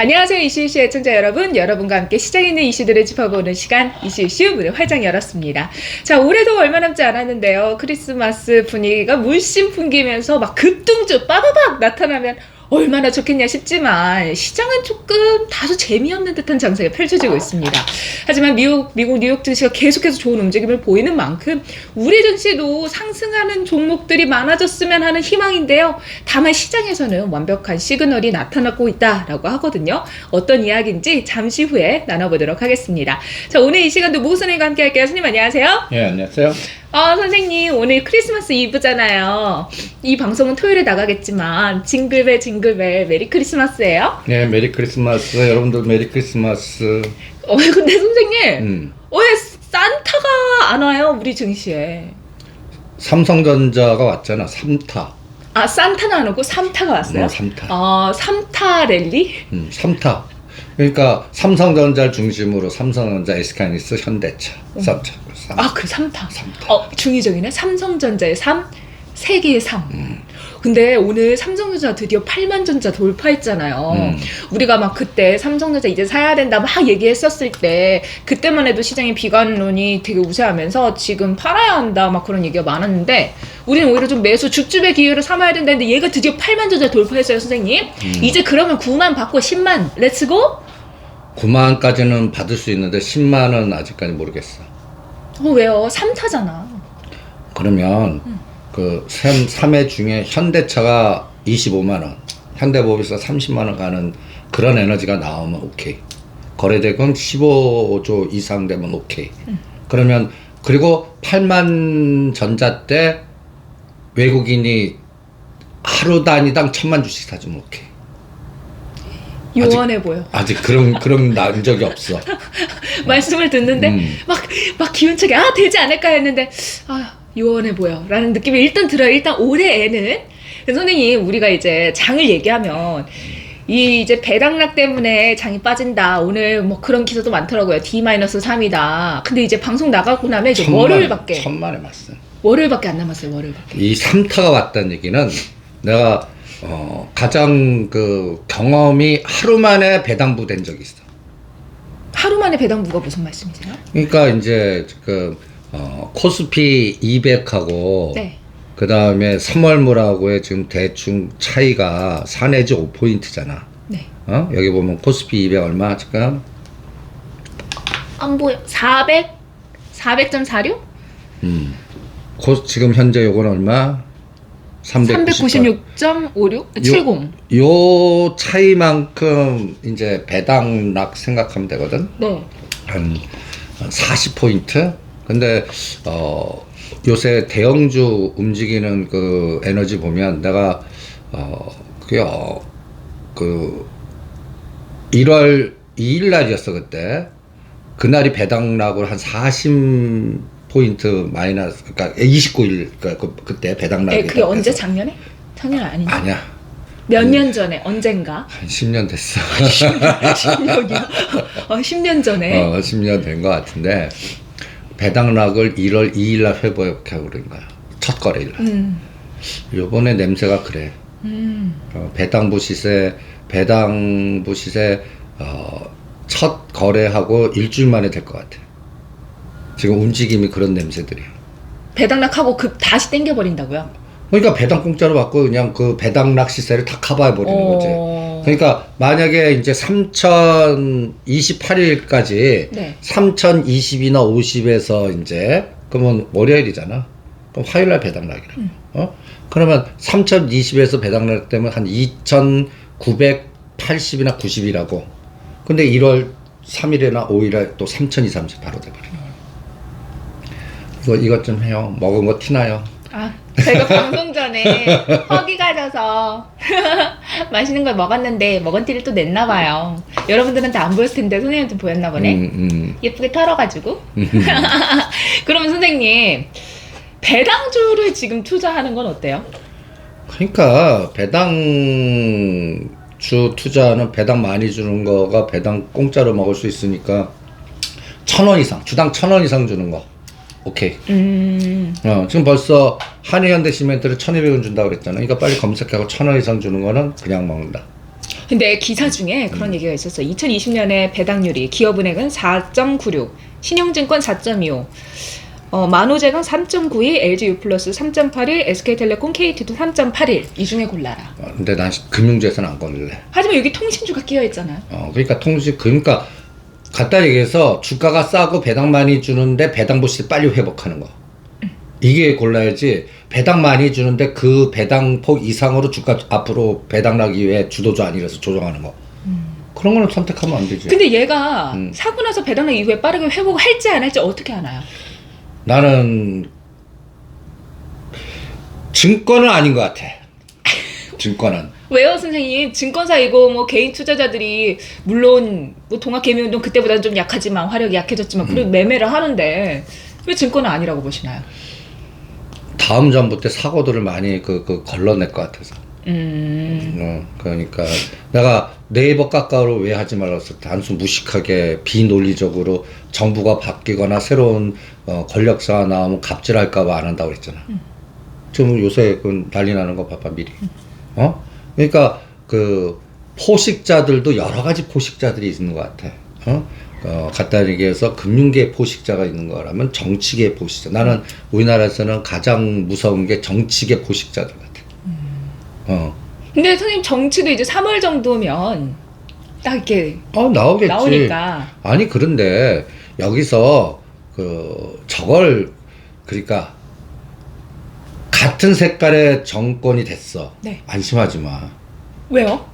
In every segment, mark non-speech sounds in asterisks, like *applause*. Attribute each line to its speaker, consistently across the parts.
Speaker 1: 안녕하세요 이슈이슈 애청자 여러분. 여러분과 함께 시장에 있는 이슈들을 짚어보는 시간 이슈이슈 문을 활짝 열었습니다. 자 올해도 얼마 남지 않았는데요. 크리스마스 분위기가 물씬 풍기면서 막 급등주 빠바박 나타나면 얼마나 좋겠냐 싶지만 시장은 조금 다소 재미없는 듯한 장세가 펼쳐지고 있습니다. 하지만 미국, 미국 뉴욕 증시가 계속해서 좋은 움직임을 보이는 만큼 우리 증시도 상승하는 종목들이 많아졌으면 하는 희망인데요. 다만 시장에서는 완벽한 시그널이 나타나고 있다라고 하거든요. 어떤 이야기인지 잠시 후에 나눠보도록 하겠습니다. 자, 오늘 이 시간도 모 선생님과 함께 할게요. 선생님 안녕하세요.
Speaker 2: 예, 안녕하세요.
Speaker 1: 어, 선생님, 오늘 크리스마스 이브잖아요. 이 방송은 토요일에 나가겠지만, 징글벨, 징글벨, 메리 크리스마스예요
Speaker 2: 예, 메리 크리스마스. 여러분들 메리 크리스마스.
Speaker 1: 어, 근데 선생님,
Speaker 2: 음.
Speaker 1: 왜 산타가 안 와요, 우리 증시에?
Speaker 2: 삼성전자가 왔잖아. 3타.
Speaker 1: 아, 산타는 안 오고 삼타가 왔어요?
Speaker 2: 어, 삼타.
Speaker 1: 어, 삼타 랠리?
Speaker 2: 음, 3타. 그러니까 삼성전자 중심으로 삼성전자, SK하이닉스, 현대차, 쌈차. 쌈.
Speaker 1: 아, 그 삼타.
Speaker 2: 삼타.
Speaker 1: 어, 중의적이네. 삼성전자의 삼, 세계의 삼.
Speaker 2: 음.
Speaker 1: 근데 오늘 삼성전자 드디어 8만 전자 돌파했잖아요.
Speaker 2: 음.
Speaker 1: 우리가 막 그때 삼성전자 이제 사야 된다 막 얘기했었을 때 그때만 해도 시장의 비관론이 되게 우세하면서 지금 팔아야 한다 막 그런 얘기가 많았는데 우리는 오히려 좀 매수 죽집의 기회를 삼아야 된다는데 얘가 드디어 8만 전자 돌파했어요 선생님.
Speaker 2: 음.
Speaker 1: 이제 그러면 9만 받고 10만 렛츠고?
Speaker 2: 9만까지는 받을 수 있는데 10만은 아직까지 모르겠어.
Speaker 1: 어 왜요? 3타잖아.
Speaker 2: 그러면 그 3, 3회 중에 현대차가 25만 원, 현대모비스가 30만 원 가는 그런 에너지가 나오면 오케이. 거래대금 15조 이상 되면 오케이. 그러면 그리고 8만 전자 때 외국인이 하루 단위당 천만 주씩 사주면 오케이.
Speaker 1: 요원해 보여.
Speaker 2: 아직 그런 그런 난 적이 없어. *laughs*
Speaker 1: 말씀을 듣는데
Speaker 2: 음.
Speaker 1: 막, 막 기운차게 아 되지 않을까 했는데 아 요원해 보여. 라는 느낌이 일단 들어요. 일단 올해에는. 선생님 우리가 이제 장을 얘기하면 이 이제 배당락 때문에 장이 빠진다. 오늘 뭐 그런 기사도 많더라고요. D-3이다. 근데 이제 방송 나가고 나면 이제 월요일밖에.
Speaker 2: 천만에 맞어.
Speaker 1: 월요일밖에 안 남았어요 월요일밖에.
Speaker 2: 이 3타가 왔다는 얘기는 내가 어, 가장 그 경험이 하루 만에 배당부 된 적이 있어.
Speaker 1: 하루 만에 배당부가 무슨 말씀이세요?
Speaker 2: 그러니까 이제 그 어, 코스피 200하고
Speaker 1: 네
Speaker 2: 그 다음에 3월물하고의 지금 대충 차이가 4 내지 5포인트잖아.
Speaker 1: 네.
Speaker 2: 어? 여기 보면 코스피 200 얼마 지금?
Speaker 1: 안 보여 400? 400.46?
Speaker 2: 음. 코, 지금 현재 요건 얼마? 398.
Speaker 1: 396.56? 70
Speaker 2: 요 차이만큼 이제 배당락 생각하면 되거든.
Speaker 1: 네.
Speaker 2: 한 40포인트? 근데, 어, 요새 대형주 움직이는 그 에너지 보면 내가, 어, 그게, 어, 그, 1월 2일 날이었어, 그때. 그날이 배당락으로 한 40포인트 마이너스, 그러니까 29일, 그러니까 그, 그때 배당락이.
Speaker 1: 에, 네, 그게 언제 작년에? 작년 아닌데?
Speaker 2: 아니야.
Speaker 1: 몇년 전에 언젠가?
Speaker 2: 한 10년 됐어.
Speaker 1: 10년이요? 어, 10년 전에.
Speaker 2: 어, 10년 된 것 같은데 배당락을 1월 2일 날 회복하고 그런 거야. 첫 거래일 날.
Speaker 1: 음,
Speaker 2: 요번에 냄새가 그래.
Speaker 1: 음.
Speaker 2: 어, 배당부 시세, 배당부 시세 어, 첫 거래하고 일주일 만에 될 것 같아. 지금 움직임이 그런 냄새들이야.
Speaker 1: 배당락하고 급 다시 땡겨버린다고요?
Speaker 2: 그러니까 배당 공짜로 받고 그냥 그 배당락 시세를 다 커버해 버리는 거지.
Speaker 1: 어,
Speaker 2: 그러니까 만약에 이제 3028일까지
Speaker 1: 네.
Speaker 2: 3020이나 50에서 이제 그러면 월요일이잖아. 그럼 화요일 날 배당락이라.
Speaker 1: 음.
Speaker 2: 어? 그러면 3020에서 배당락 되면 한 2980이나 90이라고. 근데 1월 3일이나 5일에 또 3230 바로 돼 버려. 이거 이것 좀 해요. 먹은 거 티나요.
Speaker 1: 아, 제가 방송 전에 허기가 져서 *laughs* 맛있는 걸 먹었는데 먹은 티를 또 냈나 봐요. 여러분들한테 안 보였을 텐데 선생님한테 보였나 보네.
Speaker 2: 음, 음.
Speaker 1: 예쁘게 털어가지고. *laughs* 그러면 선생님 배당주를 지금 투자하는 건 어때요?
Speaker 2: 그러니까 배당 주 투자는 배당 많이 주는 거가 배당 공짜로 먹을 수 있으니까 천 원 이상 주당 천 원 이상 주는 거 오케이
Speaker 1: 음,
Speaker 2: 어 지금 벌써 한일현대 시멘트를 천이백 원 준다고 그랬잖아 그러니까 빨리 검색하고 천원 이상 주는 거는 그냥 먹는다
Speaker 1: 근데 기사 중에 그런 얘기가 있었어요. 2020년에 배당률이 기업은행은 4.96, 신용증권 4.25, 어, 만호제강 3.92, LG U+플러스 3.81, SK텔레콤 KT도 3.81. 이 중에 골라라.
Speaker 2: 어, 근데 난 금융주에서는 안 걸릴래.
Speaker 1: 하지만 여기 통신주가 끼어 있잖아요.
Speaker 2: 어, 그러니까 통신 그러니까 간단히 얘기해서 주가가 싸고 배당 많이 주는데 배당 보시 빨리 회복하는 거. 이게 골라야지 배당 많이 주는데 그 배당 폭 이상으로 주가 앞으로 배당 나기 위해 주도주 아니라서 조정하는 거. 그런 거는 선택하면 안 되지.
Speaker 1: 근데 얘가
Speaker 2: 음.
Speaker 1: 사고 나서 배당락 이후에 빠르게 회복할지 안 할지 어떻게 아나요?
Speaker 2: 나는 증권은 아닌 것 같아. *laughs* 증권은.
Speaker 1: 왜요, 선생님? 증권사이고 뭐 개인 투자자들이 물론 뭐 동학 개미운동 그때보다는 좀 약하지만 화력이 약해졌지만
Speaker 2: 음.
Speaker 1: 그래도 매매를 하는데 왜 증권은 아니라고 보시나요?
Speaker 2: 다음 전부 때 사고들을 많이 그, 그 걸러낼 것 같아서.
Speaker 1: 음,
Speaker 2: 어, 그러니까 내가 네이버 깎아로 왜 하지 말았어? 단순 무식하게 비논리적으로 정부가 바뀌거나 새로운 어, 권력자가 나오면 갑질할까봐 안 한다고 그랬잖아. 지금 요새 그 난리 나는 거 봐봐 미리. 어? 그러니까 그 포식자들도 여러 가지 포식자들이 있는 것 같아. 어? 어, 간단히 얘기해서 금융계 포식자가 있는 거라면 정치계 포식자. 나는 우리나라에서는 가장 무서운 게 정치계 포식자들 같아. 어.
Speaker 1: 근데 선생님 정치도 이제 3월 정도면 딱 이렇게
Speaker 2: 어 나오겠지.
Speaker 1: 나오니까
Speaker 2: 아니 그런데 여기서 그 저걸 그러니까 같은 색깔의 정권이 됐어.
Speaker 1: 네.
Speaker 2: 안심하지 마.
Speaker 1: 왜요?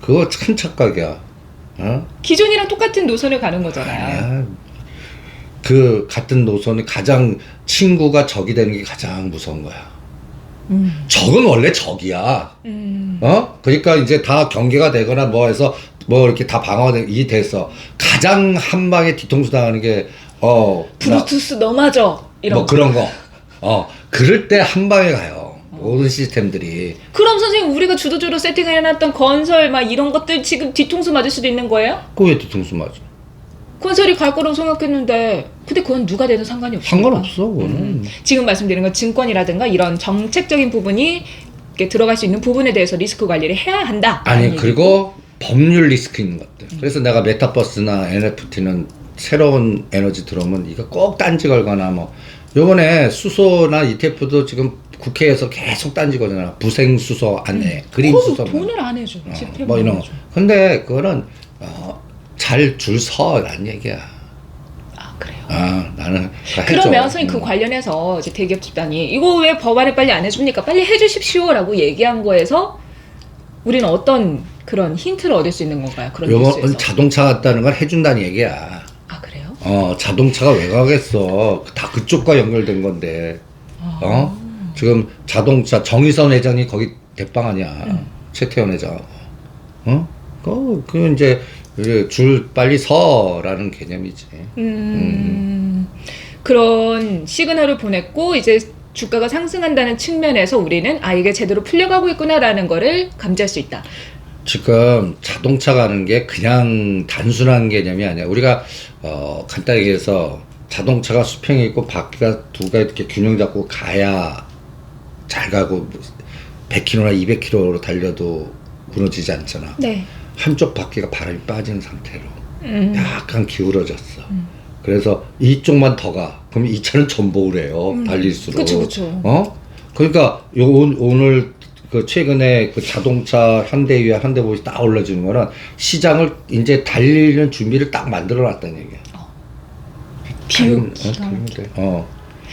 Speaker 2: 그거 참 착각이야. 어?
Speaker 1: 기존이랑 똑같은 노선을 가는 거잖아요.
Speaker 2: 아, 그 같은 노선이 가장 친구가 적이 되는 게 가장 무서운 거야.
Speaker 1: 음.
Speaker 2: 적은 원래 적이야.
Speaker 1: 음.
Speaker 2: 어? 그러니까 이제 다 경계가 되거나 뭐 해서 뭐 이렇게 다 방어가 이 돼서 가장 한 방에 뒤통수 당하는 게 어, 나-
Speaker 1: 브루투스 너마저 이런
Speaker 2: 뭐
Speaker 1: 거.
Speaker 2: 그런 거. 어, 그럴 때 한 방에 가요. 모든 시스템들이.
Speaker 1: 그럼 선생님 우리가 주도주로 세팅해놨던 건설 막 이런 것들 지금 뒤통수 맞을 수도 있는 거예요?
Speaker 2: 그왜 뒤통수 맞아?
Speaker 1: 건설이 갈 거라고 생각했는데 근데 그건 누가 되든 상관이 없어.
Speaker 2: 상관없어, 그거는.
Speaker 1: 음. 지금 말씀드린 건 증권이라든가 이런 정책적인 부분이 이렇게 들어갈 수 있는 부분에 대해서 리스크 관리를 해야 한다.
Speaker 2: 아니, 그리고 법률 리스크 있는 것들. 그래서 내가 메타버스나 NFT는 새로운 에너지 들어오면 이거 꼭 딴지 걸거나 뭐. 요번에 수소나 ETF도 지금 국회에서 계속 딴지 거잖아. 부생수소 안에, 그린
Speaker 1: 그럼
Speaker 2: 수소. 뭐.
Speaker 1: 돈을 안 해줘.
Speaker 2: 어,
Speaker 1: 집회
Speaker 2: 뭐 이런 거. 근데 그거는 어, 잘 줄 서란 얘기야.
Speaker 1: 아 그래요.
Speaker 2: 아, 나는 다.
Speaker 1: 그러면 선생님 그
Speaker 2: 음.
Speaker 1: 관련해서 이제 대기업 집단이 이거 왜 법안에 빨리 안 해줍니까? 빨리 해주십시오라고 얘기한 거에서 우리는 어떤 그런 힌트를 얻을 수 있는 건가요? 그런
Speaker 2: 요건
Speaker 1: 뉴스에서.
Speaker 2: 자동차 같다는 걸 해준다는 얘기야. 어, 자동차가 왜 가겠어. 다 그쪽과 연결된 건데.
Speaker 1: 아.
Speaker 2: 어? 지금 자동차 정의선 회장이 거기 대빵 아니야.
Speaker 1: 음.
Speaker 2: 최태원 회장. 어? 그, 그 이제 그줄 빨리 서라는 개념이지.
Speaker 1: 음, 그런 시그널을 보냈고 이제 주가가 상승한다는 측면에서 우리는 아 이게 제대로 풀려가고 있구나라는 거를 감지할 수 있다.
Speaker 2: 지금 자동차 가는 게 그냥 단순한 개념이 아니야. 우리가 어, 간단히 얘기해서 자동차가 수평이 있고 바퀴가 두가 이렇게 균형 잡고 가야 잘 가고 100km나 200km로 달려도 무너지지 않잖아.
Speaker 1: 네.
Speaker 2: 한쪽 바퀴가 바람이 빠진 상태로
Speaker 1: 음.
Speaker 2: 약간 기울어졌어. 그래서 이쪽만 더 가. 그럼 이 차는 전복을 해요. 달릴수록.
Speaker 1: 음. 그쵸, 그쵸.
Speaker 2: 어? 그러니까 요 오- 오늘 그 최근에 그 자동차 현대위와 현대보이 딱 올라지는 거는 시장을 이제 달리는 준비를 딱 만들어 놨다는 얘기야.
Speaker 1: 비용.
Speaker 2: 어, 달리면 돼. 어.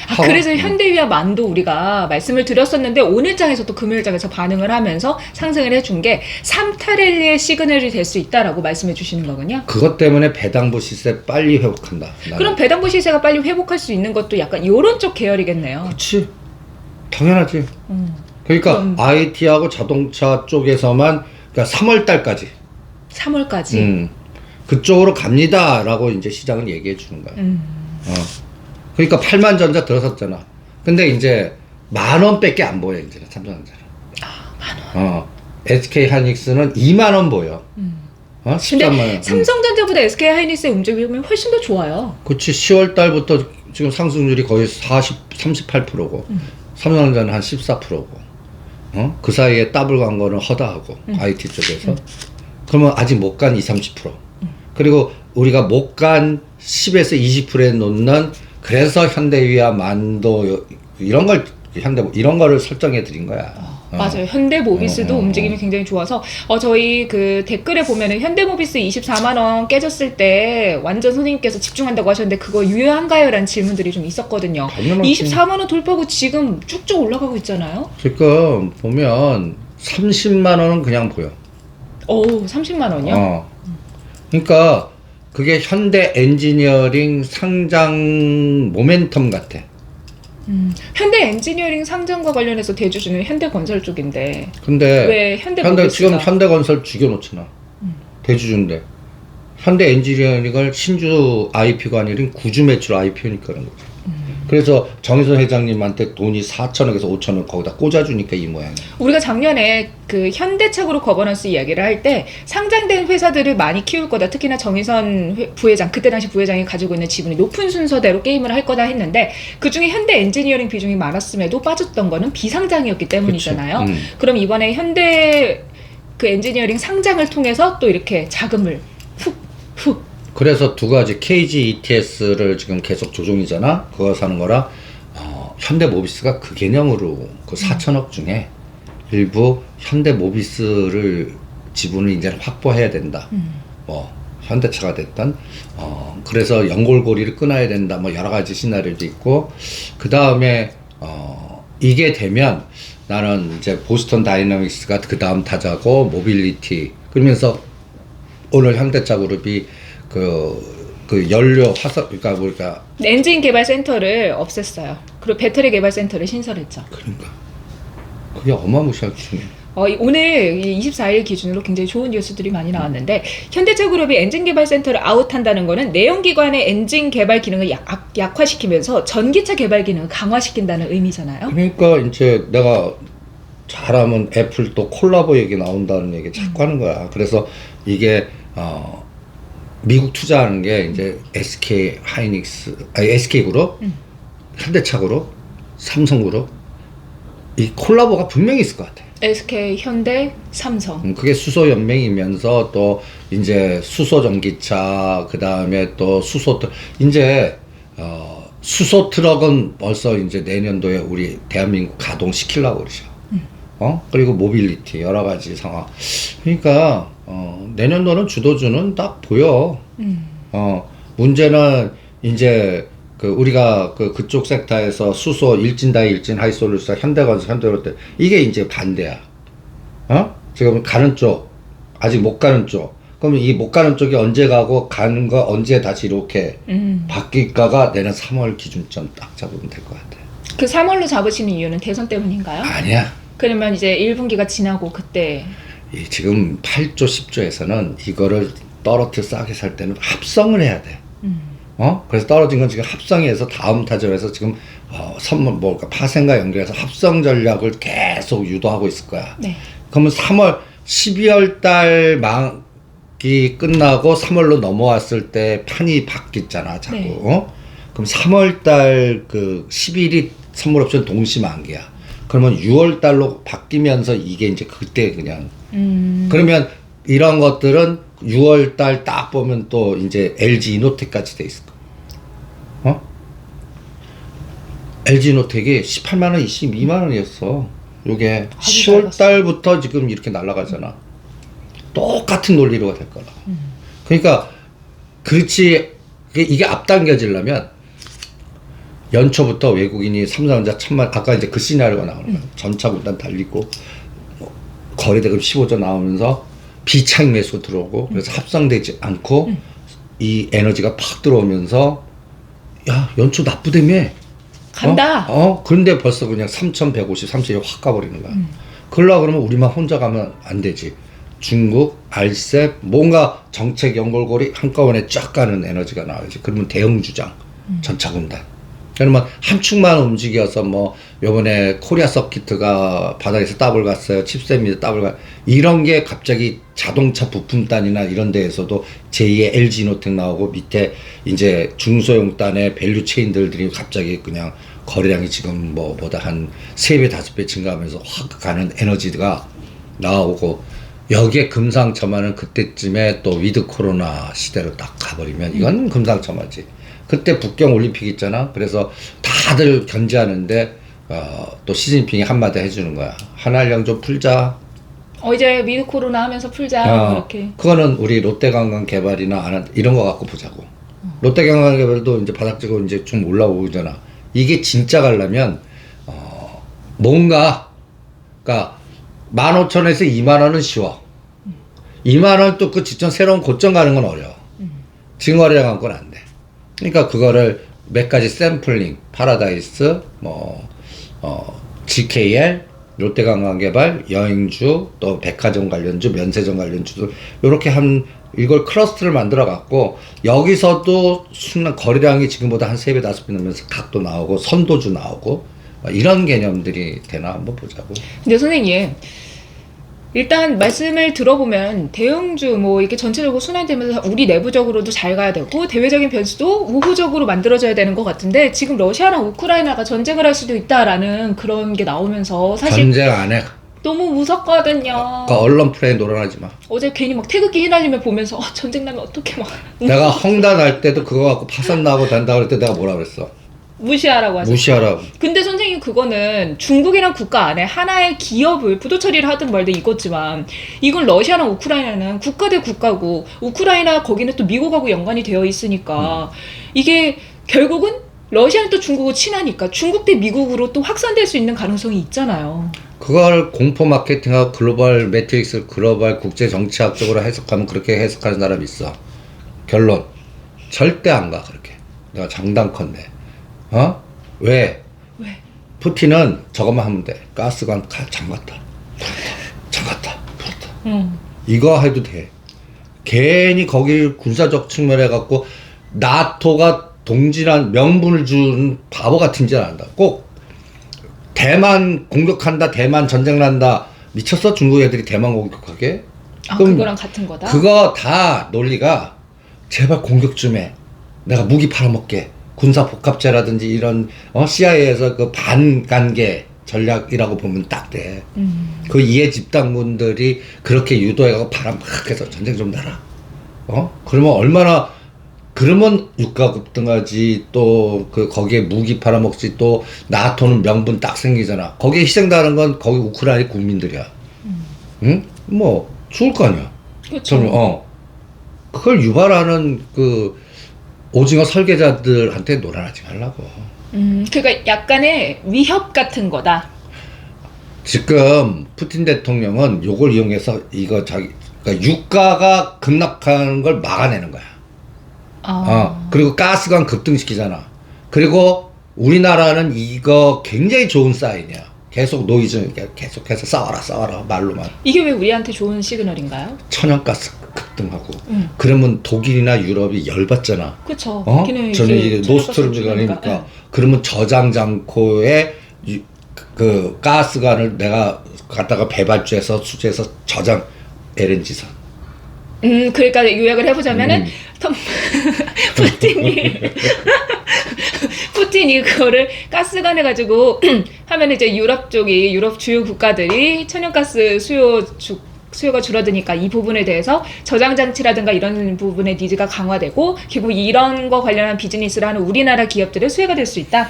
Speaker 1: 아, 그래서 현대위와 만도 우리가 말씀을 드렸었는데 오늘장에서 또 금요일장에서 반응을 하면서 상승을 해준 게 3타 랠리의 시그널이 될 수 있다라고 말씀해 주시는 거군요.
Speaker 2: 그것 때문에 배당부 시세 빨리 회복한다. 나는.
Speaker 1: 그럼 배당부 시세가 빨리 회복할 수 있는 것도 약간 이런 쪽 계열이겠네요.
Speaker 2: 그렇지. 당연하지.
Speaker 1: 음.
Speaker 2: 그러니까
Speaker 1: 그럼-
Speaker 2: IT하고 자동차 쪽에서만 그러니까 3월 달까지
Speaker 1: 3월까지.
Speaker 2: 음, 그쪽으로 갑니다라고 이제 시장은 얘기해 주는 거야.
Speaker 1: 음.
Speaker 2: 어. 그러니까 8만 전자 들어섰잖아. 근데 이제 만 원밖에 안 보여 이제 삼성전자는. 어. SK 하이닉스는 2만 원 보여. 어? 13만 원.
Speaker 1: 근데 삼성전자보다 SK 하이닉스의 움직임이 훨씬 더 좋아요.
Speaker 2: 그렇지 10월 달부터 지금 상승률이 거의 40, 38%고 삼성전자는 한 14%고 어? 그 사이에 더블 간 거는 허다하고 IT 쪽에서 그러면 아직 못 간 20, 30%. 그리고 우리가 못 간 10에서 20%에 놓는 그래서 현대위와 만도 이런 걸 현대 이런 거를 설정해 드린 거야. 어.
Speaker 1: 맞아요. 현대모비스도
Speaker 2: 어, 어, 어.
Speaker 1: 움직임이 굉장히 좋아서 어 저희 그 댓글에 보면은 현대모비스 24만 원 깨졌을 때 완전 선생님께서 집중한다고 하셨는데 그거 유효한가요?라는 질문들이 좀 있었거든요.
Speaker 2: 당연하지.
Speaker 1: 24만 원 돌파고 지금 쭉쭉 올라가고 있잖아요.
Speaker 2: 지금 보면 30만 원은 그냥 보여.
Speaker 1: 오, 30만 원이요?
Speaker 2: 어. 그러니까 그게 현대 엔지니어링 상장 모멘텀 같아.
Speaker 1: 음, 현대 엔지니어링 상장과 관련해서 대주주는 현대건설 쪽인데.
Speaker 2: 근데
Speaker 1: 왜 현대모비스가
Speaker 2: 현대 지금 현대건설 죽여놓잖아. 대주주인데. 현대 엔지니어링을 신주 IP가 아니라 구주 매출 IP니까 그런 거지. 그래서 정의선 회장님한테 돈이 4천억에서 5천억 거기다 꽂아주니까 이 모양이야.
Speaker 1: 우리가 작년에 그 현대차그룹 거버넌스 이야기를 할 때 상장된 회사들을 많이 키울 거다. 특히나 정의선 회- 부회장 그때 당시 부회장이 가지고 있는 지분이 높은 순서대로 게임을 할 거다 했는데 그 중에 현대 엔지니어링 비중이 많았음에도 빠졌던 거는 비상장이었기 때문이잖아요.
Speaker 2: 음.
Speaker 1: 그럼 이번에 현대 그 엔지니어링 상장을 통해서 또 이렇게 자금을 훅 훅
Speaker 2: 그래서 두 가지 KG ETS를 지금 계속 조종이잖아. 그거 사는 거라 어, 현대모비스가 그 개념으로 그 4천억 중에 일부 현대모비스를 지분을 이제 확보해야 된다. 뭐 현대차가 됐던 어 그래서 연골고리를 끊어야 된다. 뭐 여러 가지 시나리오도 있고 그 다음에 어 이게 되면 나는 이제 보스턴 다이나믹스가 그 다음 타자고 모빌리티 그러면서 오늘 현대차 그룹이 그, 그 연료 화석 그러니까 우리가
Speaker 1: 엔진 개발 센터를 없앴어요. 그리고 배터리 개발 센터를 신설했죠.
Speaker 2: 그러니까 그게 어마무시하게 중요해.
Speaker 1: 어, 이- 오늘 이 24일 기준으로 굉장히 좋은 뉴스들이 많이 나왔는데 현대차 그룹이 엔진 개발 센터를 아웃한다는 거는 내연기관의 엔진 개발 기능을 약, 약화시키면서 전기차 개발 기능을 강화시킨다는 의미잖아요.
Speaker 2: 그러니까 이제 내가 잘하면 애플 또 콜라보 얘기 나온다는 얘기 자꾸 하는 거야. 그래서 이게 어 미국 투자하는 게 이제 SK 하이닉스, 아니 SK 그룹, 현대차 그룹, 삼성 그룹 이 콜라보가 분명히 있을 것 같아.
Speaker 1: SK, 현대, 삼성.
Speaker 2: 음, 그게 수소 연맹이면서 또 이제 수소 전기차 그 다음에 또 수소 트 이제 어 수소 트럭은 벌써 이제 내년도에 우리 대한민국 가동 시키려고 그러죠. 어 그리고 모빌리티 여러 가지 상황. 그러니까 어 내년도는 주도주는 딱 보여.
Speaker 1: 음.
Speaker 2: 어 문제는 이제 그 우리가 그 그쪽 섹터에서 수소 일진다 일진 하이솔루스 현대건설 현대로때 이게 이제 반대야. 어? 지금 가는 쪽 아직 못 가는 쪽. 그러면 이못 가는 쪽이 언제 가고 가는 거 언제 다시 이렇게
Speaker 1: 음.
Speaker 2: 바뀔까가 내년 3월 기준점 딱 잡으면 될 것 같아.
Speaker 1: 그 3월로 잡으시는 이유는 대선 때문인가요?
Speaker 2: 아니야.
Speaker 1: 그러면 이제 1분기가 지나고 그때
Speaker 2: 이 지금 8조 10조에서는 이거를 떨어뜨려 싸게 살 때는 합성을 해야 돼.
Speaker 1: 음.
Speaker 2: 어? 그래서 떨어진 건 지금 합성해서 다음 타점에서 지금 어, 선물 뭘까 파생과 연결해서 합성 전략을 계속 유도하고 있을 거야.
Speaker 1: 네.
Speaker 2: 그러면 3월 12월 달 막이 끝나고 3월로 넘어왔을 때 판이 바뀌었잖아, 자꾸.
Speaker 1: 네.
Speaker 2: 어? 그럼 3월 달그 10일이 선물 옵션 동시 만기야. 그러면 6월 달로 바뀌면서 이게 이제 그때 그냥
Speaker 1: 음.
Speaker 2: 그러면 이런 것들은 6월 달 딱 보면 또 이제 LG 이노텍까지 돼 있을 거야. 어? LG 이노텍이 18만 원, 22만 원이었어. 요게
Speaker 1: 아주
Speaker 2: 10월
Speaker 1: 작았어.
Speaker 2: 달부터 지금 이렇게 날아가잖아. 똑같은 논리로 될 거라. 그러니까 그렇지 이게- 앞당겨지려면 연초부터 외국인이 삼성전자 천만 아까 이제 그 시나리오가 나오는 거야. 전차 군단 달리고 뭐 거래대금 15조 나오면서 비차익 매수 들어오고 그래서 합성되지 않고 이 에너지가 팍 들어오면서 야 연초 나쁘다며
Speaker 1: 간다.
Speaker 2: 어? 어? 그런데 벌써 그냥 3,150, 3,000이 확 가버리는 거야. 그러려 그러면 우리만 혼자 가면 안 되지. 중국, 알셉, 뭔가 정책 연골고리 한꺼번에 쫙 가는 에너지가 나와야지. 그러면 대응 주장, 전차 군단. 그러면 한 축만 움직여서 뭐 요번에 코리아 서키트가 바닥에서 더블 갔어요. 칩셋 더블 가 이런 게 갑자기 자동차 부품단이나 이런 데에서도 제2의 LG 노텍 나오고 밑에 이제 중소형단의 밸류 체인들들이 갑자기 그냥 거래량이 지금 뭐 보다 한 3배, 5배 증가하면서 확 가는 에너지가 나오고 여기에 금상첨화는 그때쯤에 또 위드 코로나 시대로 딱 가버리면 이건 금상첨화지. 그때 북경 올림픽 있잖아. 그래서 다들 견제하는데 어, 또 시진핑이 한마디 해주는 거야. 한알령 좀 풀자.
Speaker 1: 어 이제 미드 코로나 하면서 풀자
Speaker 2: 어,
Speaker 1: 이렇게.
Speaker 2: 그거는 우리 롯데관광 개발이나 안 이런 거 갖고 보자고. 롯데관광 개발도 이제 바닥지고 이제 좀 올라오잖아. 이게 진짜 가려면 어, 뭔가 그러니까 15,000원에서 2만 원은 쉬워. 2만 원 또 그 직전 새로운 고점 가는 건 어려워. 증거래량 갖고는 안 돼. 그러니까 그거를 몇 가지 샘플링, 파라다이스, 뭐, 어, GKL, 롯데관광개발, 여행주, 또 백화점 관련주, 면세점 관련주들, 요렇게 한, 이걸 클러스터를 만들어 갖고, 여기서도 순간 거래량이 지금보다 한 3배, 5배 넘으면서 각도 나오고, 선도주 나오고, 이런 개념들이 되나 한번 보자고.
Speaker 1: 근데 선생님 일단 말씀을 들어보면 대형주 뭐 이렇게 전체적으로 순환되면서 우리 내부적으로도 잘 가야 되고 대외적인 변수도 우호적으로 만들어져야 되는 것 같은데 지금 러시아랑 우크라이나가 전쟁을 할 수도 있다라는 그런 게 나오면서 사실
Speaker 2: 전쟁 안 해.
Speaker 1: 너무 무섭거든요.
Speaker 2: 그러니까 언론 프레임 놀아나지 마.
Speaker 1: 어제 괜히 막 태극기 휘날리며 보면서 어, 전쟁 나면 어떻게 막
Speaker 2: 내가 헝단할 때도 그거 갖고 파산 나고 된다 그럴 때 내가 뭐라 그랬어?
Speaker 1: 무시하라고 하죠.
Speaker 2: 무시하라고.
Speaker 1: 근데 선생님 그거는 중국이란 국가 안에 하나의 기업을 부도 처리를 하든 말든 이거지만 이건 러시아랑 우크라이나는 국가 대 국가고 우크라이나 거기는 또 미국하고 연관이 되어 있으니까 이게 결국은 러시아는 또 중국하고 친하니까 중국 대 미국으로 또 확산될 수 있는 가능성이 있잖아요.
Speaker 2: 그걸 공포 마케팅하고 글로벌 매트릭스 글로벌 국제 정치학적으로 해석하면 그렇게 해석하는 사람 이 있어. 결론 절대 안 가 그렇게. 내가 장담컨대. 어? 왜?
Speaker 1: 왜?
Speaker 2: 푸틴은 저것만 하면 돼. 가스관 가- 잠갔다. 잠갔다. 풀었다.
Speaker 1: 음.
Speaker 2: 이거 해도 돼. 괜히 거기 군사적 측면에 갖고 나토가 동진한 명분을 준 바보 같은 짓 한다. 꼭 대만 공격한다, 대만 전쟁 난다. 미쳤어 중국 애들이 대만 공격하게?
Speaker 1: 아
Speaker 2: 그럼
Speaker 1: 그거랑 같은 거다.
Speaker 2: 그거 다 논리가 제발 공격 좀 해. 내가 무기 팔아먹게. 군사 복합제라든지 이런 어 CIA에서 그 반관계 전략이라고 보면 딱 돼.
Speaker 1: 음.
Speaker 2: 그 이해 집단군들이 그렇게 유도해가고 바람 막 해서 전쟁 좀 나라. 어? 그러면 얼마나 그러면 유가 급등하지 또 그 거기에 무기 팔아먹지 또 나토는 명분 딱 생기잖아. 거기에 희생당하는 건 거기 우크라이나 국민들이야. 응? 뭐 죽을 거 아니야.
Speaker 1: 그렇죠.
Speaker 2: 어 그걸 유발하는 그 오징어 설계자들한테 놀아나지 말라고.
Speaker 1: 음, 그러니까 약간의 위협 같은 거다.
Speaker 2: 지금 푸틴 대통령은 요걸 이용해서 이거 자기 그러니까 유가가 급락하는 걸 막아내는 거야.
Speaker 1: 아.
Speaker 2: 어 그리고 가스관 급등시키잖아. 그리고 우리나라는 이거 굉장히 좋은 사인이야. 계속 노이즈 계속해서 싸워라 싸워라 말로만
Speaker 1: 이게 왜 우리한테 좋은 시그널인가요?
Speaker 2: 천연가스 급등하고
Speaker 1: 음.
Speaker 2: 그러면 독일이나 유럽이 열받잖아.
Speaker 1: 그렇죠.
Speaker 2: 어? 저는
Speaker 1: 이게
Speaker 2: 노스트름이니까
Speaker 1: 주니까.
Speaker 2: 그러면 저장 장고에 유- 그 가스관을 내가 갖다가 배발주해서 수주해서 저장 LNG선.
Speaker 1: 음, 그러니까 요약을 해보자면은
Speaker 2: 음.
Speaker 1: 텀- *laughs* 푸틴이 *laughs* 푸틴이 그거를 가스관 해 가지고 하면 이제 유럽 쪽이 유럽 주요 국가들이 천연가스 수요 주, 수요가 줄어드니까 이 부분에 대해서 저장 장치라든가 이런 부분의 니즈가 강화되고 결국 이런 거 관련한 비즈니스를 하는 우리나라 기업들의 수혜가 될 수 있다.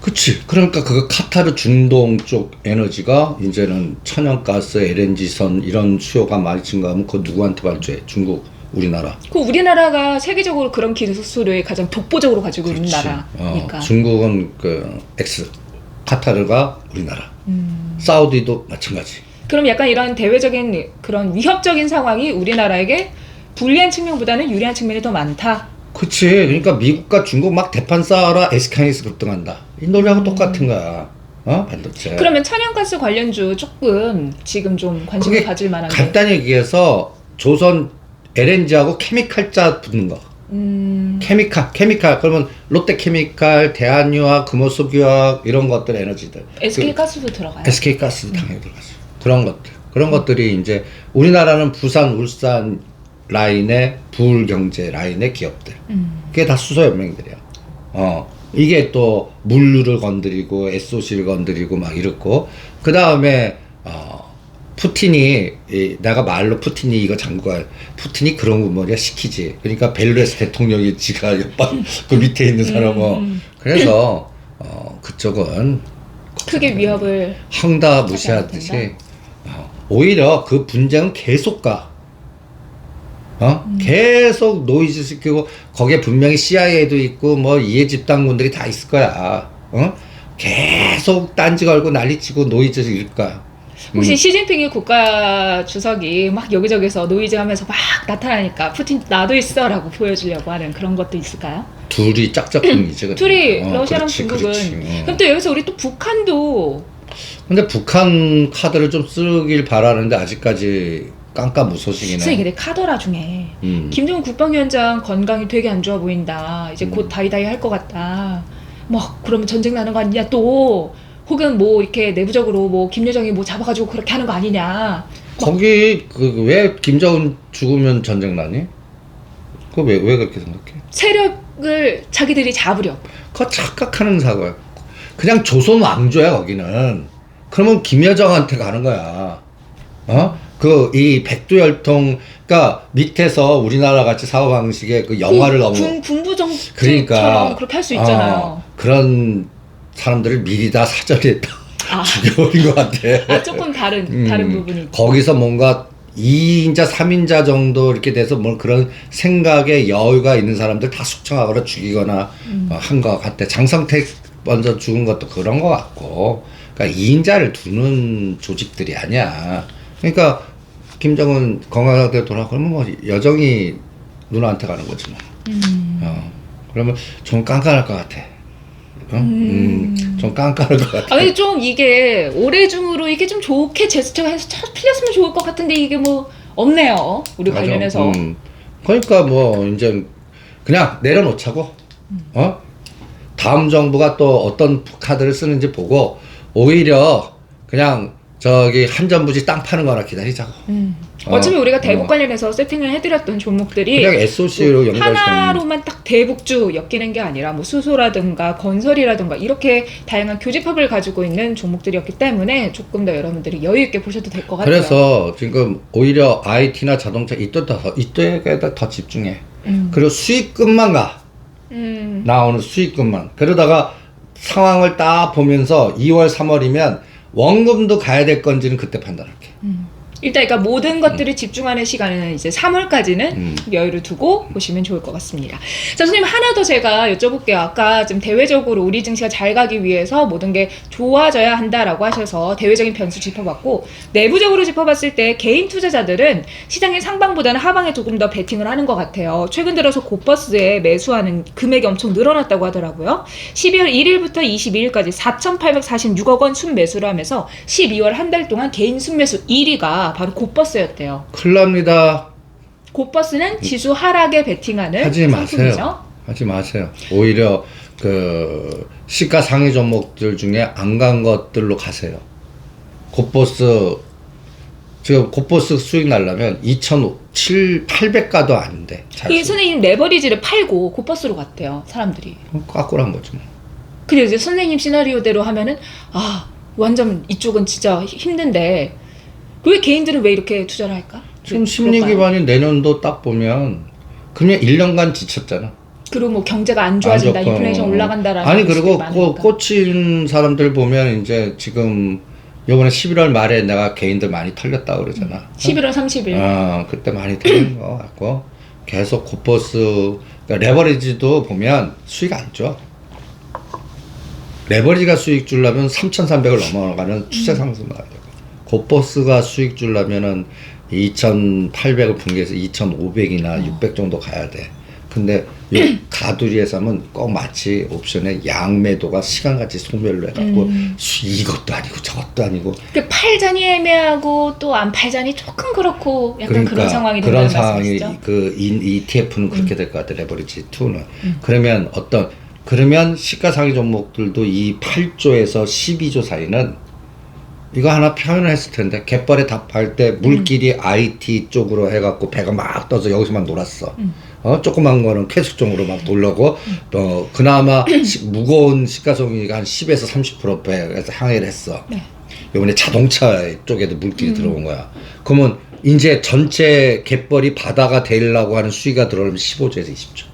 Speaker 2: 그치. 그러니까 그 카타르 중동 쪽 에너지가 이제는 천연가스, LNG선 이런 수요가 많이 증가하면 그거 누구한테 발주해? 중국, 우리나라.
Speaker 1: 그 우리나라가 세계적으로 그런 기술을 가장 독보적으로 가지고 있는
Speaker 2: 그렇지.
Speaker 1: 나라니까.
Speaker 2: 어, 중국은 그 X, 카타르가 우리나라.
Speaker 1: 음.
Speaker 2: 사우디도 마찬가지.
Speaker 1: 그럼 약간 이런 대외적인 그런 위협적인 상황이 우리나라에게 불리한 측면보다는 유리한 측면이 더 많다.
Speaker 2: 그치. 그러니까 미국과 중국 막 대판 싸워라 에스카이스 급등한다. 이 노래하고 똑같은 거야. 어? 반도체.
Speaker 1: 그러면 천연가스 관련주 조금 지금 좀 관심을
Speaker 2: 그게
Speaker 1: 가질 만한 게
Speaker 2: 간단히 얘기해서 조선 LNG하고 케미칼자 붙는 거.
Speaker 1: 음,
Speaker 2: 케미칼, 케미칼. 그러면 롯데케미칼, 대한유화, 금호석유화 이런 것들 에너지들.
Speaker 1: SK 가스도 들어가요.
Speaker 2: 그 SK 가스도 당연히 들어가죠. 그런 것들. 그런 것들이 이제 우리나라는 부산, 울산 라인의 부울 경제 라인의 기업들.
Speaker 1: 음,
Speaker 2: 그게 다 수소 연맹들이야. 어. 이게 또 물류를 건드리고 SOC를 건드리고 막 이렇고 그 다음에 어 푸틴이 이, 내가 말로 푸틴이 이거 장구가 푸틴이 그런 거 뭐냐 시키지. 그러니까 벨루레스 대통령이 지가 옆방 *laughs* 그 밑에 있는 사람은
Speaker 1: 음.
Speaker 2: 그래서 *laughs* 어, 그쪽은
Speaker 1: 크게 위협을
Speaker 2: 항다
Speaker 1: 하지
Speaker 2: 무시하듯이 오히려 그 분쟁은 계속 가. 어?
Speaker 1: 음.
Speaker 2: 계속 노이즈 시키고 거기에 분명히 CIA도 있고 뭐 이해 집단군들이 다 있을 거야. 어? 계속 딴지 걸고 난리치고 노이즈 일 거야.
Speaker 1: 혹시
Speaker 2: 음.
Speaker 1: 시진핑이 국가 주석이 막 여기저기서 노이즈 하면서 막 나타나니까 푸틴 나도 있어라고 보여주려고 하는 그런 것도 있을까요?
Speaker 2: 둘이 짝짝꿍이지. *laughs*
Speaker 1: 둘이
Speaker 2: 어,
Speaker 1: 러시아랑
Speaker 2: 그렇지,
Speaker 1: 중국은
Speaker 2: 그렇지. 어.
Speaker 1: 그럼 또 여기서 우리 또 북한도
Speaker 2: 근데 북한 카드를 좀 쓰길 바라는데 아직까지 깜깜무소식이네.
Speaker 1: 선생님 근데 카더라 중에
Speaker 2: 음.
Speaker 1: 김정은 국방위원장 건강이 되게 안 좋아 보인다. 이제
Speaker 2: 음.
Speaker 1: 곧 다이다이 할 것 같다. 뭐 그러면 전쟁 나는 거 아니냐 또 혹은 뭐 이렇게 내부적으로 뭐 김여정이 뭐 잡아가지고 그렇게 하는 거 아니냐.
Speaker 2: 거기 그 왜 김정은 죽으면 전쟁 나니? 그거 왜, 왜 그렇게 생각해?
Speaker 1: 세력을 자기들이 잡으려.
Speaker 2: 그거 착각하는 사고야. 그냥 조선 왕조야 거기는. 그러면 김여정한테 가는 거야. 어? 그 이 백두혈통 그러니까 밑에서 우리나라 같이 사고 방식의 그 영화를 너무
Speaker 1: 군, 군부 정책처럼
Speaker 2: 그러니까
Speaker 1: 그렇게 할 수 있잖아요.
Speaker 2: 어, 그런 사람들을 미리 다 사전에 다
Speaker 1: 아, *laughs*
Speaker 2: 죽여버린 것 같아.
Speaker 1: 아, 조금 다른
Speaker 2: 음,
Speaker 1: 다른 부분이.
Speaker 2: 거기서 뭔가 2인자, 3인자 정도 이렇게 돼서 뭐 그런 생각에 여유가 있는 사람들 다 숙청하거나 죽이거나
Speaker 1: 음.
Speaker 2: 어, 한것 같아. 장성택 먼저 죽은 것도 그런 것 같고. 그러니까 2인자를 두는 조직들이 아니야. 그러니까 김정은 건강하게 돌아 그러면 뭐 여정이 누나한테 가는 거지 뭐.
Speaker 1: 음.
Speaker 2: 어. 그러면 좀 깐깐할 것 같아. 어?
Speaker 1: 음.
Speaker 2: 음, 좀 깐깐할 것 같아.
Speaker 1: 아 근데 좀 이게 올해 중으로 이게 좀 좋게 제스처가 해서 잘 풀렸으면 좋을 것 같은데 이게 뭐 없네요. 우리
Speaker 2: 맞아.
Speaker 1: 관련해서.
Speaker 2: 음. 그러니까 뭐 이제 그냥 내려놓자고. 어? 다음 정부가 또 어떤 카드를 쓰는지 보고 오히려 그냥 저기 한전부지 땅 파는 거나 기다리자고.
Speaker 1: 음.
Speaker 2: 어,
Speaker 1: 어차피 우리가 대북
Speaker 2: 어.
Speaker 1: 관련해서 세팅을 해드렸던 종목들이
Speaker 2: 그냥 SOC로
Speaker 1: 또
Speaker 2: 연결시키는
Speaker 1: 하나로만 딱 대북주 엮이는 게 아니라 뭐 수소라든가 건설이라든가 이렇게 다양한 교집합을 가지고 있는 종목들이었기 때문에 조금 더 여러분들이 여유 있게 보셔도 될 것 같아요.
Speaker 2: 그래서 지금 오히려 IT나 자동차 이쪽 더 이쪽에다 더 집중해.
Speaker 1: 음.
Speaker 2: 그리고 수익금만 가.
Speaker 1: 음.
Speaker 2: 나오는 수익금만. 그러다가 상황을 딱 보면서 2월, 3월이면 원금도 가야 될 건지는 그때 판단할게.
Speaker 1: 일단 그러니까 모든 것들을 집중하는 시간은 이제 3월까지는
Speaker 2: 음.
Speaker 1: 여유를 두고 보시면 좋을 것 같습니다. 자, 선생님 하나 더 제가 여쭤볼게요. 아까 좀 대외적으로 우리 증시가 잘 가기 위해서 모든 게 좋아져야 한다라고 하셔서 대외적인 변수 짚어봤고 내부적으로 짚어봤을 때 개인 투자자들은 시장의 상방보다는 하방에 조금 더 베팅을 하는 것 같아요. 최근 들어서 고버스에 매수하는 금액이 엄청 늘어났다고 하더라고요. 12월 1일부터 22일까지 4,846억 원 순매수를 하면서 12월 한 달 동안 개인 순매수 1위가 바로 고버스였대요.
Speaker 2: 큰일 납니다.
Speaker 1: 고버스는 지수 하락에 베팅하는
Speaker 2: 하지
Speaker 1: 상품이죠.
Speaker 2: 마세요. 하지 마세요. 오히려 그 시가 상위 종목들 중에 안 간 것들로 가세요. 곧버스 지금 곧버스 수익 날려면 2,700, 800가도 아닌데
Speaker 1: 잘이 선생님 레버리지를 팔고 고버스로 갔대요. 사람들이.
Speaker 2: 깎으란 거지 뭐.
Speaker 1: 근데 이제 선생님 시나리오대로 하면은 아 완전 이쪽은 진짜 힘든데 왜 개인들은 왜 이렇게 투자를 할까?
Speaker 2: 지금
Speaker 1: 왜
Speaker 2: 심리
Speaker 1: 그럴까요?
Speaker 2: 기반이 내년도 딱 보면 그냥 1년간 지쳤잖아.
Speaker 1: 그리고 뭐 경제가 안 좋아진다,
Speaker 2: 안 좋고.
Speaker 1: 인플레이션 올라간다라는
Speaker 2: 아니 그리고
Speaker 1: 많으니까.
Speaker 2: 꽂- 꽂힌 사람들 보면 이제 지금 요번에 11월 말에 내가 개인들 많이 털렸다 그러잖아.
Speaker 1: 11월 30일.
Speaker 2: 어, 그때 많이 털린 거 같고 계속 고버스 그러니까 레버리지도 보면 수익 안 줘. 레버리지가 수익 주려면 3,300을 넘어가는 추세 상승 나야 되 고 고버스가 수익 주려면은 2,800을 분기해서 2,500이나 600 정도 가야 돼. 근데 요 가두리에서 하면 꼭 마치 옵션의 양매도가 시간같이 소멸로 해갖고
Speaker 1: 음.
Speaker 2: 수- 이것도 아니고 저것도 아니고
Speaker 1: 그 팔자니 애매하고 또 안 팔자니 조금 그렇고 약간
Speaker 2: 그러니까
Speaker 1: 그런 상황이
Speaker 2: 그런
Speaker 1: 된다는
Speaker 2: 상황이
Speaker 1: 말씀이시죠?
Speaker 2: 그 인- ETF는 그렇게 될 것 같아 레버리지 2는
Speaker 1: 음.
Speaker 2: 그러면 어떤 그러면 시가상위 종목들도 이 8조에서 12조 사이는 이거 하나 표현을 했을 텐데 갯벌에 답할 때 물길이 IT 쪽으로 해갖고 배가 막 떠서 여기서만 놀았어.
Speaker 1: 음.
Speaker 2: 어 조그만 거는 캐숙종으로 막 놀라고 어 그나마 시- 무거운 시가총액이 한 10에서 30% 배에서 항해를 했어.
Speaker 1: 네.
Speaker 2: 이번에 자동차 쪽에도 물길이 들어온 거야. 그러면 이제 전체 갯벌이 바다가 되려고 하는 수위가 들어오면 15조에서 20조.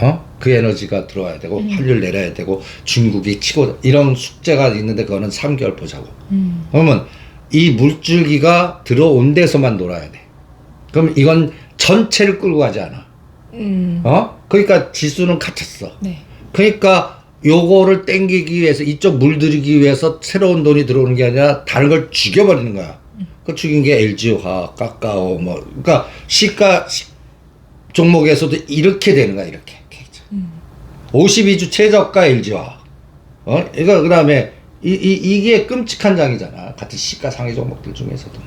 Speaker 2: 어? 그 에너지가 들어와야 되고 환율 내려야 되고 중국이 치고 이런 숙제가 있는데 그거는 3개월 보자고.
Speaker 1: 음.
Speaker 2: 그러면 이 물줄기가 들어온 데서만 놀아야 돼. 그럼 이건 전체를 끌고 가지 않아.
Speaker 1: 음.
Speaker 2: 어? 그러니까 지수는 갇혔어.
Speaker 1: 네.
Speaker 2: 그러니까 요거를 땡기기 위해서 이쪽 물들이기 위해서 새로운 돈이 들어오는 게 아니라 다른 걸 죽여버리는 거야. 그 죽인 게 LG화, 카카오 뭐 그러니까 시가 시- 종목에서도 이렇게 되는 거야 이렇게. 52주 최저가 LG화. 어? 이거 그 다음에 이, 이 이게 끔찍한 장이잖아. 같은 시가 상위 종목들 중에서도.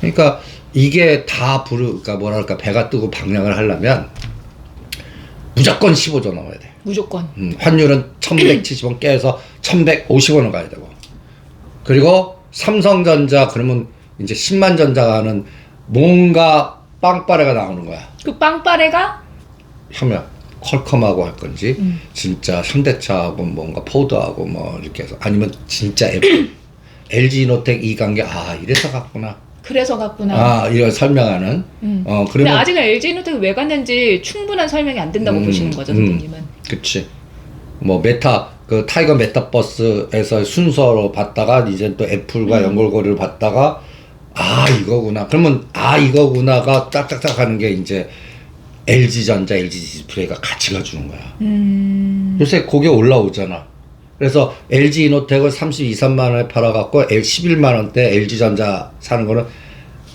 Speaker 2: 그러니까 이게 다 부르 그러니까 뭐랄까 배가 뜨고 방향을 하려면 무조건 15조 넘어야 돼.
Speaker 1: 무조건.
Speaker 2: 음, 환율은 1170원 깨서 1150원을 가야 되고. 그리고 삼성전자 그러면 이제 10만 전자가 하는 뭔가 빵빠레가 나오는 거야.
Speaker 1: 그 빵빠레가
Speaker 2: 하면 퀄컴하고 할 건지
Speaker 1: 음.
Speaker 2: 진짜 현대차하고 뭔가 포드하고 뭐 이렇게 해서 아니면 진짜 애플 LG 이노텍 이 관계 아 이래서 갔구나
Speaker 1: 그래서 갔구나.
Speaker 2: 아 이런 설명하는
Speaker 1: 음.
Speaker 2: 어
Speaker 1: 근데
Speaker 2: 그러면
Speaker 1: 아직은 LG노텍이 왜 갔는지 충분한 설명이 안 된다고
Speaker 2: 음,
Speaker 1: 보시는 거죠,
Speaker 2: 음.
Speaker 1: 선생님은.
Speaker 2: 그치. 뭐 메타 그 타이거 메타버스에서 순서로 봤다가 이제 또 애플과
Speaker 1: 음.
Speaker 2: 연결고리를 봤다가 아 이거구나. 그러면 아 이거구나가 딱딱딱 하는 게 이제 LG 전자, LG 디스플레이가 같이 가주는 거야.
Speaker 1: 음.
Speaker 2: 요새 그게 올라오잖아. 그래서 LG 이노텍을 32, 3만 원에 팔아갖고 11만 원대 LG 전자 사는 거는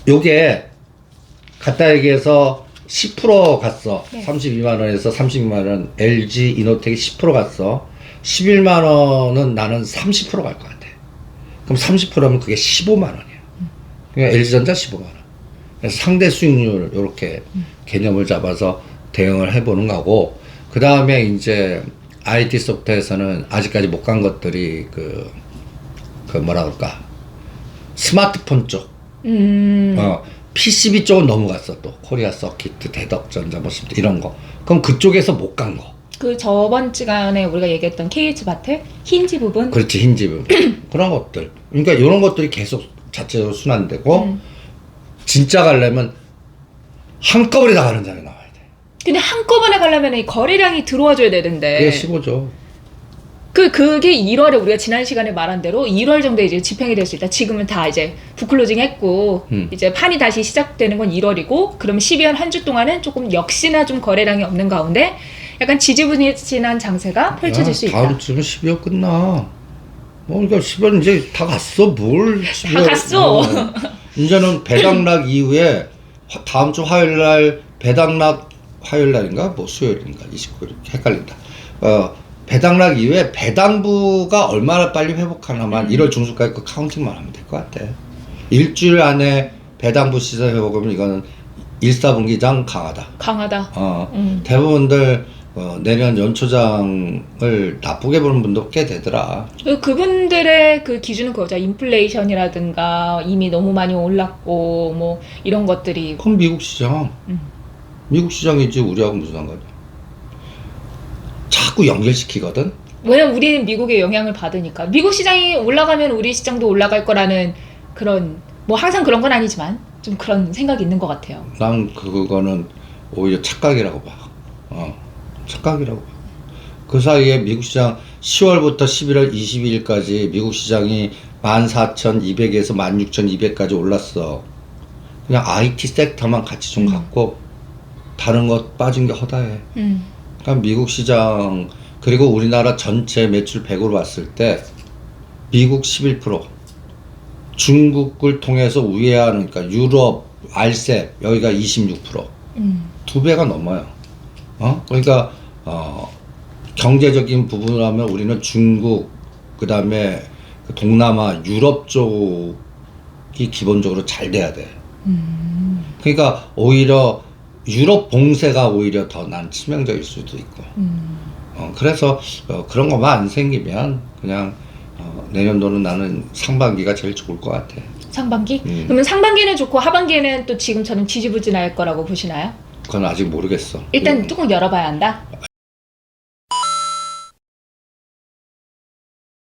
Speaker 2: 요게 갖다 얘기해서 10% 갔어.
Speaker 1: 네.
Speaker 2: 32만 원에서 36만 원 LG 이노텍이 10% 갔어. 11만 원은 나는 30%갈 것 같아. 그럼 30%면 그게 15만 원이야. 그러니까 LG 전자 15만 원. 상대 수익률 이렇게 개념을 잡아서 대응을 해보는 거고 그 다음에 이제 IT 소프트에서는 아직까지 못 간 것들이 그, 그 뭐라 그럴까 스마트폰 쪽
Speaker 1: 음.
Speaker 2: 어, PCB 쪽은 넘어갔어 또 코리아 서킷, 대덕전자 뭐 이런 거 그럼 그쪽에서 못 간 거.
Speaker 1: 그 저번 시간에 우리가 얘기했던 KH 바텍 힌지 부분.
Speaker 2: 그렇지 흰 집은 *clears throat* 그런 것들. 그러니까 이런 것들이 계속 자체적으로 순환되고
Speaker 1: 음.
Speaker 2: 진짜 가려면 한꺼번에 다 가는 자리 나와야 돼.
Speaker 1: 근데 한꺼번에 가려면 이 거래량이 들어와줘야
Speaker 2: 그게
Speaker 1: 되는데
Speaker 2: 15죠.
Speaker 1: 그 그게 1월에 우리가 지난 시간에 말한 대로 1월 정도에 이제 집행이 될 수 있다. 지금은 다 이제 북클로징 했고
Speaker 2: 음.
Speaker 1: 이제 판이 다시 시작되는 건 1월이고 그러면 12월 한 주 동안은 조금 역시나 좀 거래량이 없는 가운데 약간 지지부진한 장세가 펼쳐질
Speaker 2: 야,
Speaker 1: 수 있다.
Speaker 2: 다음 주면 12월 끝나. 뭐, 그러니까 10월 이제 다 갔어. 뭘. 12월.
Speaker 1: 갔어.
Speaker 2: 어. 이제는 배당락 이후에 화- 다음 주 화요일 날 배당락 화요일 날인가? 뭐 수요일인가? 29일. 헷갈린다. 어, 배당락 이후에 배당부가 얼마나 빨리 회복하나만
Speaker 1: 음.
Speaker 2: 1월 중순까지 그 카운팅만 하면 될 것 같아. 일주일 안에 배당부 시설 회복하면 이거는 1, 4분기장 강하다.
Speaker 1: 강하다.
Speaker 2: 어,
Speaker 1: 음.
Speaker 2: 대부분들 어, 내년 연초장을 나쁘게 보는 분도 꽤 되더라.
Speaker 1: 그- 그분들의 그 기준은 그거죠. 인플레이션이라든가 이미 너무 많이 올랐고 뭐 이런 것들이
Speaker 2: 그럼 미국 시장.
Speaker 1: 음.
Speaker 2: 미국 시장이지 우리하고 무슨 상관이야. 자꾸 연결시키거든.
Speaker 1: 왜냐면 우리는 미국의 영향을 받으니까 미국 시장이 올라가면 우리 시장도 올라갈 거라는 그런 뭐 항상 그런 건 아니지만 좀 그런 생각이 있는 것 같아요.
Speaker 2: 난 그거는 오히려 착각이라고 봐. 어, 착각이라고 봐. 그 사이에 미국 시장 10월부터 11월 22일까지 미국 시장이 14,200에서 16,200까지 올랐어. 그냥 IT 섹터만 같이 좀
Speaker 1: 음.
Speaker 2: 갖고 다른 것 빠진 게 허다해.
Speaker 1: 음.
Speaker 2: 그러니까 미국 시장 그리고 우리나라 전체 매출 100으로 봤을 때 미국 11% 중국을 통해서 우회하는 그러니까 유럽, 알셉 여기가 26%두
Speaker 1: 음.
Speaker 2: 배가 넘어요. 어? 그러니까 어, 경제적인 부분을 하면 우리는 중국 그다음에 그 동남아, 유럽 쪽이 기본적으로 잘 돼야 돼.
Speaker 1: 음.
Speaker 2: 그러니까 오히려 유럽 봉쇄가 오히려 더 난 치명적일 수도 있고.
Speaker 1: 음.
Speaker 2: 어, 그래서 어, 그런 것만 안 생기면 그냥 어, 내년도는 나는 상반기가 제일 좋을 것 같아.
Speaker 1: 상반기?
Speaker 2: 음.
Speaker 1: 그러면 상반기는 좋고 하반기에는 또 지금처럼 지지부진할 거라고 보시나요?
Speaker 2: 그건 아직 모르겠어.
Speaker 1: 일단
Speaker 2: 음,
Speaker 1: 뚜껑 열어봐야 한다.